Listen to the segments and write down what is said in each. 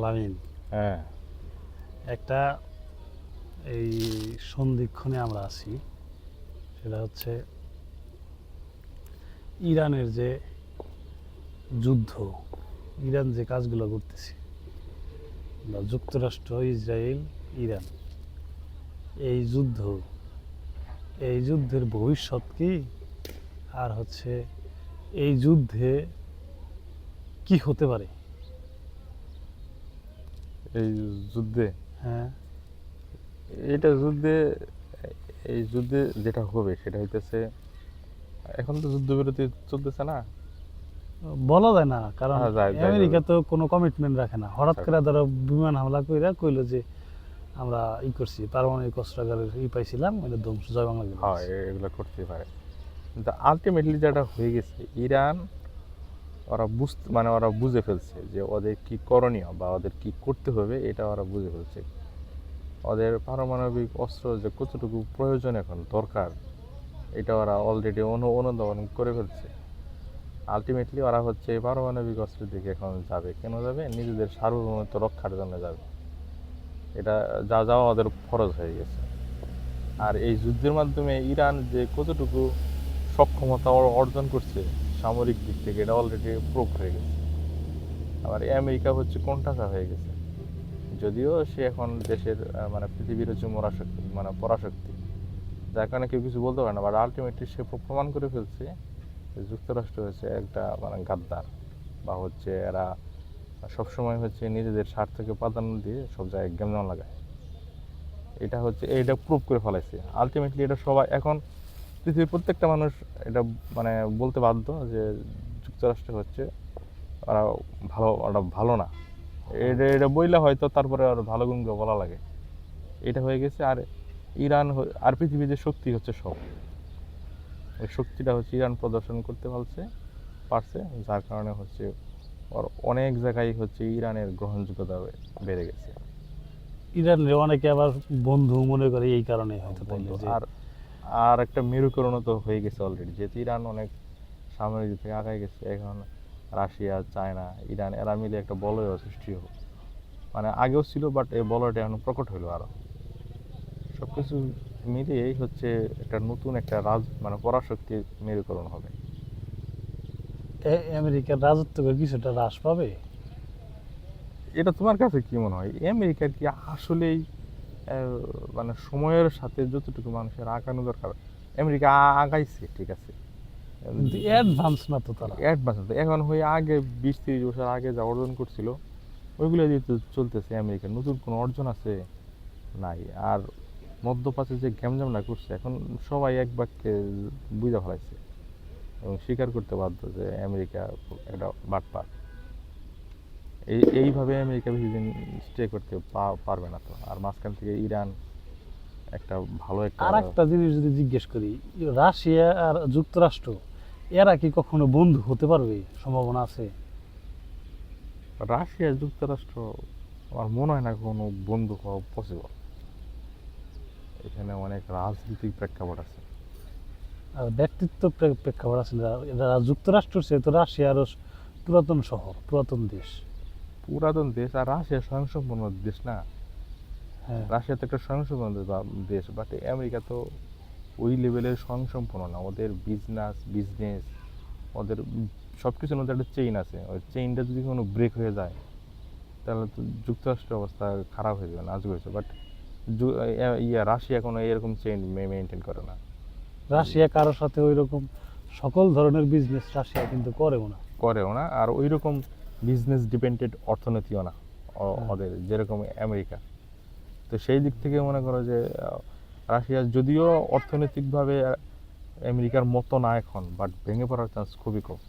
আলামিন। হ্যাঁ। একটা এই সন্ধিক্ষণে আমরা আছি সেটা হচ্ছে ইরানের যে যুদ্ধ ইরান যে কাজগুলো করতেছে বা যুক্তরাষ্ট্র ইসরায়েল ইরান এই যুদ্ধ এই যুদ্ধের ভবিষ্যৎ কি? আর হচ্ছে এই যুদ্ধে কি হতে পারে? এই যুদ্ধে। হ্যাঁ। এটা যুদ্ধে এই যুদ্ধে যেটা হবে সেটা হইতেছে এখন তো যুদ্ধবিরতি চলতেছে না। বলা যায় না কারণ হ্যাঁ, আমেরিকা তো কোনো কমিটমেন্ট রাখে না। হঠাৎ। করে ধরো বিমান হামলা কইরা কইলো যে আমরা ই করছি পারমাণবিক অস্ত্রাগারের ই পাইছিলাম এটা ধ্বংস জয় বাংলা। হয় এগুলো করতে পারে। কিন্তু আলটিমেটলি যেটা হয়ে গেছে ইরান ওরা বুঝতে মানে ওরা বুঝে ফেলছে যে ওদের কি করণীয় বা ওদের কি করতে হবে এটা ওরা বুঝে ফেলছে। ওদের পারমাণবিক অস্ত্র যে কতটুকু প্রয়োজন এখন দরকার, এটা ওরা অলরেডি অনু, অনুধাবন করে ফেলছে। আলটিমেটলি ওরা হচ্ছে পারমাণবিক অস্ত্রের দিকে এখন যাবে। কেন যাবে? নিজেদের সার্বভৌমত্ব রক্ষার জন্য যাবে। এটা, যা যাওয়া ওদের ফরজ হয়ে গেছে। আর এই যুদ্ধের মাধ্যমে ইরান যে কতটুকু সক্ষমতা অর্জন করছে সামরিক দিক থেকে এটা অলরেডি প্রুভ হয়ে গেছে। আবার আমেরিকা হচ্ছে কোনটাকা হয়ে গেছে। যদিও সে এখন দেশের মানে পৃথিবীর হচ্ছে মরাশক্তি মানে পরাশক্তি। যার কারণে কেউ কিছু বলতে পারে না বাট আলটিমেটলি সে প্র- প্রমাণ করে ফেলছে যুক্তরাষ্ট্র হচ্ছে একটা মানে গাদ্দার বা হচ্ছে এরা সবসময় হচ্ছে নিজেদের স্বার্থকে প্রাধান্য দিয়ে সব জায়গায় গেমজাম লাগায়। এটা হচ্ছে এটা প্রুভ করে ফেলাইছে। আলটিমেটলি এটা সবাই, এখন পৃথিবীর প্রত্যেকটা মানুষ এটা মানে বলতে বাধ্য যে যুক্তরাষ্ট্র হচ্ছে ওরা ভালো ওরা ভালো না। এটা এটা বইলে হয়তো তারপরে আর ভালো গুণগুলো বলা লাগে। এটা হয়ে গেছে আর ইরান আর পৃথিবীর যে শক্তি হচ্ছে সব। ওই শক্তিটা হচ্ছে ইরান প্রদর্শন করতে পারছে পারছে যার কারণে হচ্ছে ওর অনেক জায়গায় হচ্ছে ইরানের গ্রহণযোগ্যতা বেড়ে গেছে। ইরানের অনেকে আবার বন্ধু মনে করে এই কারণে হয়তো তাইলে বন্ধু। যে আর আর একটা মেরুকরণ তো হয়ে গেছে অলরেডি যেহেতু ইরান অনেক সামনের দিক থেকে আগায় গেছে এখন রাশিয়া চায়না ইরান এরা মিলে একটা বলয় সৃষ্টি হোক। মানে আগেও ছিল বাট এই বলয়টা এখন প্রকট হলো আরও। সবকিছু মিলিয়েই হচ্ছে একটা নতুন একটা রাজ মানে পরাশক্তি মেরুকরণ হবে। আমেরিকার রাজত্ব কিছুটা হ্রাস পাবে? এটা তোমার কাছে কি মনে হয়? আমেরিকার কি আসলেই মানে সময়ের সাথে যতটুকু মানুষের আগানো দরকার আমেরিকা আগাইছে ঠিক আছে। অ্যাডভান্স না তো তারা। অ্যাডভান্স না এখন হয়ে আগে বিশ তিরিশ বছর আগে যা অর্জন করছিল ওইগুলো দিয়ে তো চলতেছে আমেরিকার নতুন কোনো অর্জন আছে? নাই। আর মধ্যপ্রাচ্যে যে গ্যামজামটা করছে এখন সবাই এক বাক্যে বুঝা ফেলাইছে এবং স্বীকার করতে বাধ্য যে আমেরিকা একটা বাটপার। এই এইভাবে আমেরিকা বেশি দিন স্টে করতে পারবে না তো। আর মাঝখান থেকে ইরান একটা ভালো একটা আর একটা জিনিস যদি জিজ্ঞেস করি রাশিয়া আর যুক্তরাষ্ট্র এরা কি কখনো বন্ধু হতে পারবে? সম্ভাবনা আছে? রাশিয়া যুক্তরাষ্ট্র আমার মনে হয় না কোনো বন্ধু হওয়া পসিবল এখানে অনেক রাজনৈতিক প্রেক্ষাপট আছে। আর ব্যক্তিত্ব প্রে- প্রেক্ষাপট আছে যুক্তরাষ্ট্র সে তো রাশিয়া পুরাতন শহর পুরাতন দেশ। পুরাতন দেশ আর রাশিয়া স্বয়ংসম্পূর্ণ দেশ না হ্যাঁ রাশিয়া তো একটা স্বয়ংসম্পূর্ণ দেশ বাট আমেরিকা তো ওই লেভেলের স্বয়ংসম্পূর্ণ না ওদের বিজনেস বিজনেস ওদের সব কিছুর মধ্যে একটা চেইন আছে ওই চেইনটা যদি কোনো ব্রেক হয়ে যায় তাহলে তো যুক্তরাষ্ট্রের অবস্থা খারাপ হয়ে যাবে নাজুক হয়েছে বাট ইয়া রাশিয়া কোনো এরকম চেইন মেনটেন করে না রাশিয়া কারোর সাথে ওই রকম সকল ধরনের বিজনেস রাশিয়া কিন্তু করেও না করেও না আর ওই রকম বিজনেস ডিপেন্ডেড অর্থনীতিও না। ওদের যেরকম আমেরিকা। তো সেই দিক থেকে মনে করো যে রাশিয়া যদিও অর্থনৈতিকভাবে আমেরিকার মতো না এখন বাট ভেঙে পড়ার চান্স খুবই কম।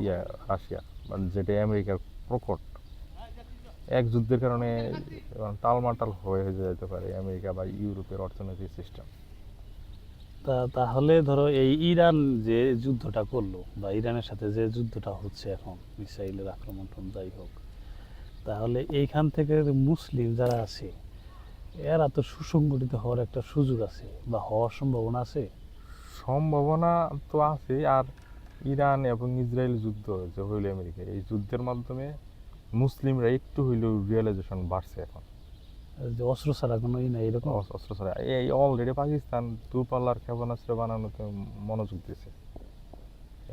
ইয়ে রাশিয়া বাট যেটা আমেরিকার প্রকট। এক যুদ্ধের কারণে টালমাটাল হয়ে যেতে পারে আমেরিকা বা ইউরোপের অর্থনৈতিক সিস্টেম তা তাহলে ধরো এই ইরান যে যুদ্ধটা করল বা ইরানের সাথে যে যুদ্ধটা হচ্ছে এখন, মিসাইলের আক্রমণ যাই হোক, তাহলে এইখান থেকে মুসলিম যারা আছে, এরা তো সুসংগঠিত হওয়ার একটা সুযোগ আছে বা হওয়ার সম্ভাবনা আছে? সম্ভাবনা তো আছে, আর ইরান এবং ইসরায়েল যুদ্ধ যে হইল আমেরিকা এই যুদ্ধের মাধ্যমে মুসলিমরা একটু হইলেও রিয়েলাইজেশন বাড়ছে এখন। যে অস্ত্র ছাড়া কোনো ই নাই এরকম? অস- অস্ত্র ছাড়া। এই অলরেডি পাকিস্তান দূরপাল্লার ক্ষেপণাস্ত্র বানানোতে মনোযোগ দিয়েছে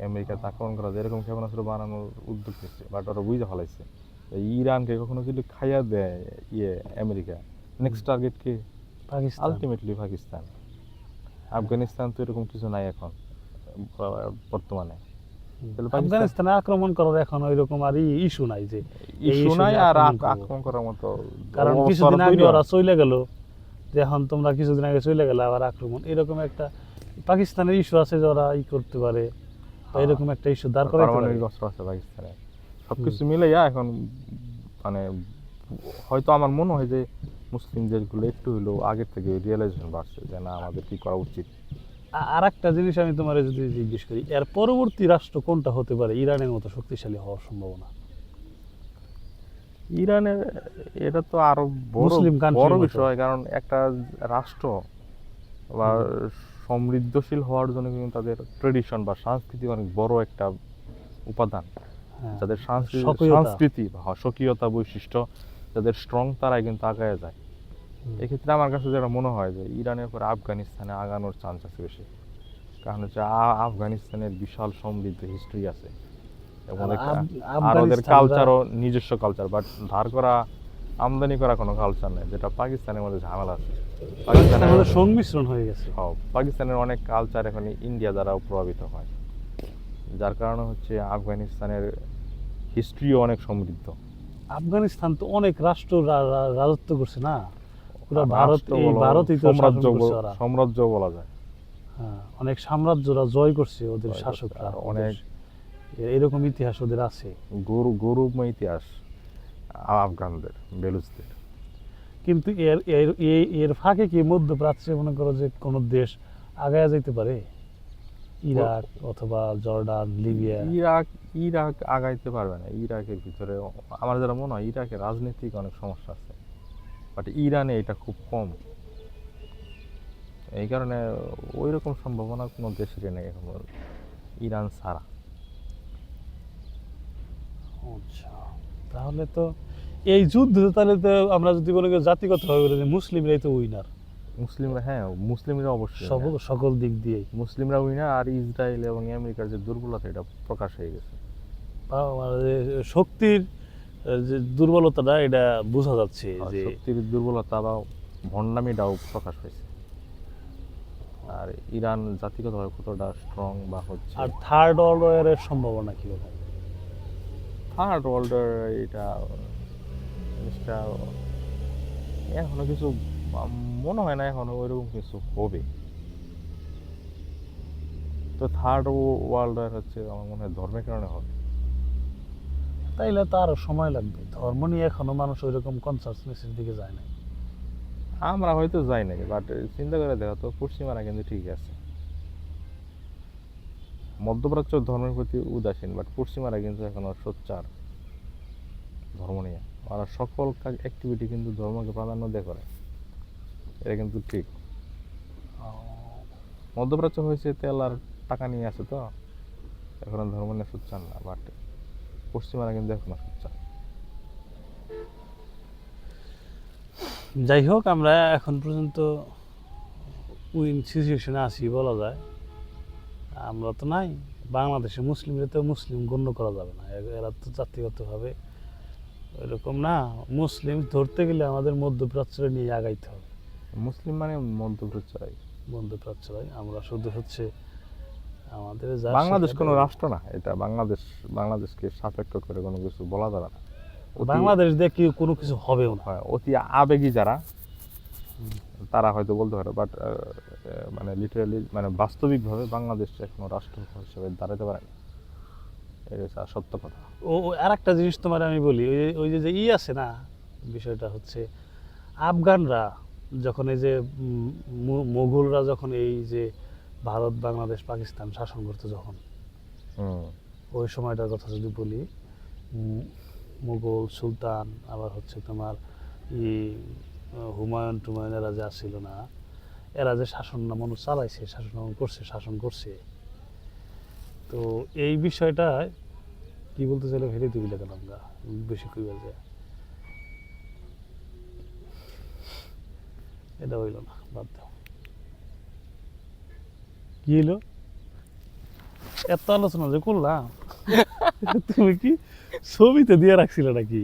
আমেরিকাতে আক্রমণ করা এরকম ক্ষেপণাস্ত্র বানানোর উদ্যোগ নিচ্ছে বাট ওরা বুঝে ফেলাইছে। ইরানকে কখনো যদি খাইয়া দেয় ইয়ে আমেরিকা নেক্সট টার্গেট কি? পাকিস্তান। আলটিমেটলি পাকিস্তান। আফগানিস্তান তো এরকম কিছু নাই এখন বর্তমানে। আফগানিস্তানে আক্রমণ করার এখন ওই রকম আর ইস্যু নাই যে ইস্যু নাই আর আক্রমণ করার মতো কারণ কিছুদিন আগে ওরা চলে গেল যে এখন তোমরা কিছুদিন আগে চলে গেলে আবার আক্রমণ। এরকম একটা পাকিস্তানের ইস্যু আছে যে ওরা ই করতে পারে হ্যাঁ। এরকম একটা ইস্যু দাঁড় অস্ত্র আছে পাকিস্তানে সবকিছু মিলাইয়া এখন মানে হয়তো আমার মনে হয় যে মুসলিম দেশগুলো একটু হলেও আগের থেকে রিয়েলাইজেশন বাড়ছে যে না আমাদের কি করা উচিত? আর একটা জিনিস আমি তোমার যদি জিজ্ঞেস করি এর পরবর্তী রাষ্ট্র কোনটা হতে পারে? ইরানের মতো শক্তিশালী হওয়ার সম্ভাবনা? ইরানের এটা তো আরও বড় মুসলিম বড় বিষয় কারণ একটা রাষ্ট্র বা সমৃদ্ধশীল হওয়ার জন্য কিন্তু তাদের ট্রেডিশন বা সংস্কৃতি অনেক বড় একটা উপাদান। হ্যাঁ। যাদের সংস্কৃতি সংস্কৃতি বা স্বকীয়তা বৈশিষ্ট্য যাদের স্ট্রং তারাই কিন্তু আগায় যায়। এক্ষেত্রে আমার কাছে যেটা মনে হয় যে ইরানের পরে আফগানিস্তানে আগানোর চান্স আছে বেশি। কারণ হচ্ছে আফগানিস্তানের বিশাল সমৃদ্ধ হিস্ট্রি আছে। এবং আর ওদের কালচারও নিজস্ব কালচার বাট ধার করা আমদানি করা কোনো কালচার নেই যেটা পাকিস্তানের মধ্যে ঝামেলা আছে। পাকিস্তানের মধ্যে সংমিশ্রণ হয়ে গেছে। হ্যাঁ, পাকিস্তানের অনেক কালচার এখন ইন্ডিয়া দ্বারাও প্রভাবিত হয়। যার কারণে হচ্ছে আফগানিস্তানের হিস্ট্রিও অনেক সমৃদ্ধ। আফগানিস্তান তো অনেক রাষ্ট্র রাজত্ব করছে না? পুরো ভারত এই ভারতই তো সাম্রাজ্য বল- ওরা। সাম্রাজ্য বলা যায়। হ্যাঁ, অনেক সাম্রাজ্যরা জয় করছে ওদের শাসকরা। অনেক- এরকম ইতিহাস ওদের আছে। গরু গৌরবময় ইতিহাস আফগানদের বেলুচদের। কিন্তু এর এর এর ফাঁকে কি মধ্যপ্রাচ্যে মনে করো যে কোনো দেশ আগায় যেতে পারে? ইরাক অথবা জর্ডান লিবিয়া? ইরাক ইরাক আগাইতে পারবে না। ইরাকের ভিতরে আমার যারা মনে হয় ইরাকের রাজনৈতিক অনেক সমস্যা আছে। বাট ইরানে এটা খুব কম। এই কারণে ওই রকম সম্ভাবনা কোনো দেশেরই নেই এখন ইরান ছাড়া। আচ্ছা তাহলে তো এই যুদ্ধ তাহলে তো আমরা যদি বলি জাতিগতভাবে বলি যে মুসলিমরাই তো উইনার মুসলিমরা হ্যাঁ মুসলিমরা অবশ্যই সকল দিক দিয়েই। মুসলিমরা উইনার আর ইসরায়েল এবং আমেরিকার যে দুর্বলতা এটা প্রকাশ হয়ে গেছে। শক্তির যে দুর্বলতাটা এটা বোঝা যাচ্ছে যে শক্তির দুর্বলতা বা ভণ্ডামিটাও প্রকাশ হয়েছে। আর ইরান জাতিগতভাবে কতটা স্ট্রং বা হচ্ছে আর থার্ড ওয়ার্ল্ড ওয়ারের সম্ভাবনা কি কীরকম থার্ড ওয়ার্ল্ডের এটা জিনিসটা এখনও কিছু মনে হয় না এখনও ওইরকম কিছু হবে। তো থার্ড ওয়ার্ল্ডের হচ্ছে আমার মনে হয় ধর্মের কারণে হবে। তাইলে তো আরও সময় লাগবে। ধর্ম নিয়ে এখনও মানুষ ওইরকম কনসাসনেসের দিকে যায় নাই। আমরা হয়তো যাই নাকি বাট চিন্তা করে দেখা তো, পশ্চিমারা কিন্তু ঠিক আছে। মধ্যপ্রাচ্য ধর্মের প্রতি উদাসীন বাট পশ্চিমারা কিন্তু এখনও সোচ্চার ধর্ম নিয়ে। ওরা সকল কাজ অ্যাক্টিভিটি কিন্তু ধর্মকে প্রাধান্য দিয়ে করে। এটা কিন্তু ঠিক। মধ্যপ্রাচ্য হয়েছে তেল আর টাকা নিয়ে আছে তো, এখন ধর্ম নিয়ে সোচ্চার না বাট পশ্চিমারা কিন্তু এখনও যাই হোক আমরা এখন পর্যন্ত উইন সিচুয়েশনে আছি বলা যায়। আমরা তো নাই বাংলাদেশে মুসলিমরা তো মুসলিম গণ্য করা যাবে না। এরা তো জাতিগতভাবে ওইরকম না। মুসলিম ধরতে গেলে আমাদের মধ্যপ্রাচ্যরা নিয়ে আগাইতে হবে। মুসলিম মানে মধ্যপ্রাচ্যরাই। মধ্যপ্রাচ্যরাই। আমরা শুধু হচ্ছে আমাদের যা বাংলাদেশ কোনো রাষ্ট্র না এটা বাংলাদেশ বাংলাদেশকে সাপেক্ষ করে কোনো কিছু বলা যাবে না। বাংলাদেশ দিয়ে কি কোনো কিছু হবেও না। হয়, অতি আবেগী যারা তারা হয়তো বলতে পারে বাট মানে লিটারালি মানে বাস্তবিকভাবে বাংলাদেশ এখনও রাষ্ট্র হিসেবে দাঁড়াতে পারে না। এটা সত্য কথা। ও আর একটা জিনিস তোমার আমি বলি ওই যে- ওই যে ই আছে না বিষয়টা হচ্ছে আফগানরা যখন এই যে উম, মু- মুঘলরা যখন এই যে ভারত বাংলাদেশ পাকিস্তান শাসন করতো যখন। ওই সময়টার কথা যদি বলি মুঘল সুলতান আবার হচ্ছে তোমার ই হুমায়ুন টুমায়ুন এরা যা ছিল না এরা যে শাসন আমল চালাইছে শাসন করছে শাসন করছে। তো এই বিষয়টায় কি বলতে চাইলে ফেলে তুই গেলাম গা বেশি কইবার যায়। এটা হইল না বাদ দাও। কি হইল এত আলোচনা যে করলাম তুমি কি ছবিতে দিয়ে রাখছিলে নাকি?